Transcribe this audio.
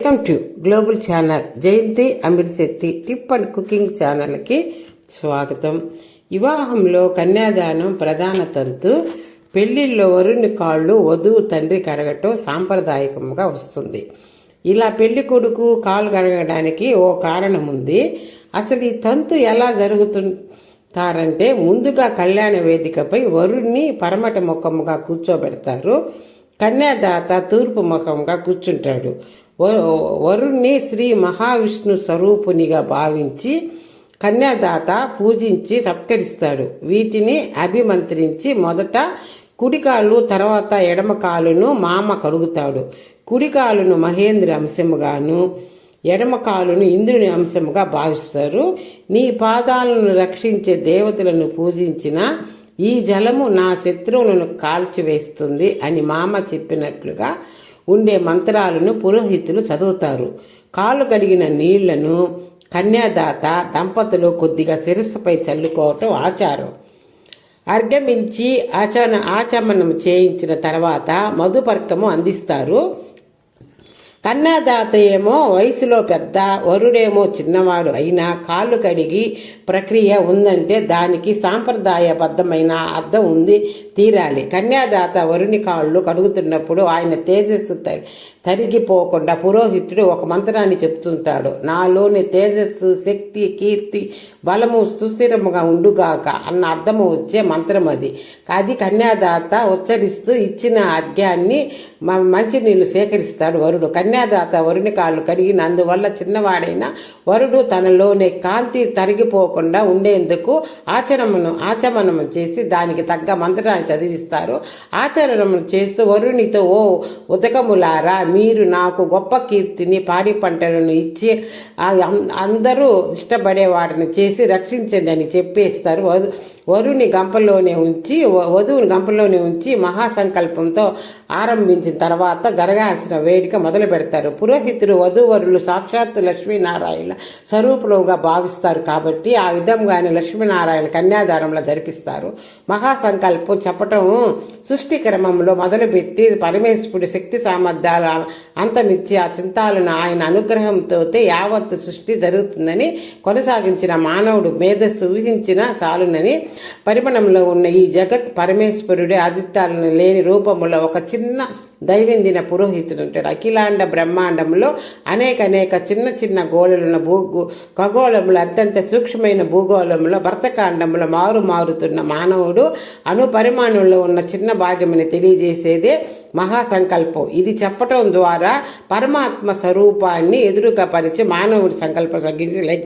Welcome to global channel Jayanthi Amruthashakti tip and cooking ఛానల్కి స్వాగతం. వివాహంలో కన్యాదానం ప్రధాన తంతు. పెళ్ళిళ్ళలో వరుని కాళ్ళు వధువు తండ్రి కడగటం సాంప్రదాయకంగా వస్తుంది. ఇలా పెళ్ళి కొడుకు కాళ్ళు కడగడానికి ఓ కారణం ఉంది. అసలు ఈ తంతు ఎలా జరుగుతుంటారంటే ముందుగా కళ్యాణ వేదికపై వరుణ్ణి పరమట ముఖముగా కూర్చోబెడతారు. కన్యాదాత తూర్పు ముఖంగా కూర్చుంటాడు. వరుణ్ణి శ్రీ మహావిష్ణు స్వరూపునిగా భావించి కన్యాదాత పూజించి సత్కరిస్తాడు. వీటిని అభిమంత్రించి మొదట కుడికాళ్ళు తర్వాత ఎడమ కాలును మామ కడుగుతాడు. కుడికాలును మహేంద్ర అంశముగాను ఎడమ కాలును ఇంద్రుని అంశముగా భావిస్తారు. నీ పాదాలను రక్షించే దేవతలను పూజించిన ఈ జలము నా శత్రువులను కాల్చివేస్తుంది అని మామ చెప్పినట్లుగా ఉండే మంత్రాలను పురోహితులు చదువుతారు. కాళ్ళు కడిగిన నీళ్ళను కన్యాదాత దంపతులు కొద్దిగా శిరస్సుపై చల్లుకోవటం ఆచారం. అర్గమించి ఆచరణ ఆచమనం చేయించిన తర్వాత మధుపర్కము అందిస్తారు. కన్యాదాత ఏమో వయసులో పెద్ద వరుడేమో చిన్నవాడు అయినా కాళ్ళు కడిగి ప్రక్రియ ఉందంటే దానికి సాంప్రదాయబద్ధమైన అర్థం ఉంది తీరాలి. కన్యాదాత వరుని కాళ్ళు కడుగుతున్నప్పుడు ఆయన తేజస్సు తరిగిపోకుండా పురోహితుడు ఒక మంత్రాన్ని చెప్తుంటాడు. నాలోని తేజస్సు శక్తి కీర్తి బలము సుస్థిరముగా ఉండుగాక అన్న అర్థము వచ్చే మంత్రం అది. అది కన్యాదాత ఉచ్చరిస్తూ ఇచ్చిన అర్ఘ్యాన్ని మ- మంచినీళ్ళు సేకరిస్తాడు వరుడు. కన్యాదాత వరుని కాళ్ళు కడిగిన అందువల్ల చిన్నవాడైన వరుడు తనలోని కాంతి తరిగిపోకుండా ఉండేందుకు ఆచరణను ఆచమనము చేసి దానికి తగ్గ మంత్రాన్ని చదివిస్తారు. ఆచరణము చేస్తూ వరునితో ఓ ఉదకములారా మీరు నాకు గొప్ప కీర్తిని పాడి పంటలను ఇచ్చి అం- అందరూ ఇష్టపడే వాటిని చేసి రక్షించండి అని చెప్పేస్తారు. వధు వరుని గంపలోనే ఉంచి వ- వధువుని గంపలోనే ఉంచి మహాసంకల్పంతో ఆరంభించిన తర్వాత జరగాల్సిన వేడుక మొదలు పెడతారు. పురోహితుడు వధూవరులు సాక్షాత్తు లక్ష్మీనారాయణ స్వరూపులుగా భావిస్తారు కాబట్టి ఆ విధంగానే లక్ష్మీనారాయణ కన్యాదానంలో జరిపిస్తారు. మహాసంకల్పం చెప్పటం సృష్టి క్రమంలో మొదలుపెట్టి పరమేశ్వరుడు శక్తి సామర్థ్యాల అంతమిచ్చి ఆ చింతాలను ఆయన అనుగ్రహంతో యావత్తు సృష్టి జరుగుతుందని కొనసాగించిన మానవుడు మేధస్సు ఊహించిన చాలునని పరిమణంలో ఉన్న ఈ జగత్ పరమేశ్వరుడి ఆదిత్యాలను లేని రూపంలో ఒక చిన్న దైవిందిన పురోహితుడు ఉంటాడు. అఖిలాండ బ్రహ్మాండంలో అనేక అనేక చిన్న చిన్న గోళలున్న భూ ఖగోళంలో అత్యంత సూక్ష్మమైన భూగోళంలో భర్తకాండంలో మారు మారుతున్న మానవుడు అణుపరిమాణంలో ఉన్న చిన్న భాగ్యమని తెలియజేసేదే మహాసంకల్పం. ఇది చెప్పటం ద్వారా పరమాత్మ స్వరూపాన్ని ఎదురుగా పరిచి మానవుడి సంకల్పం తగ్గించి లైక్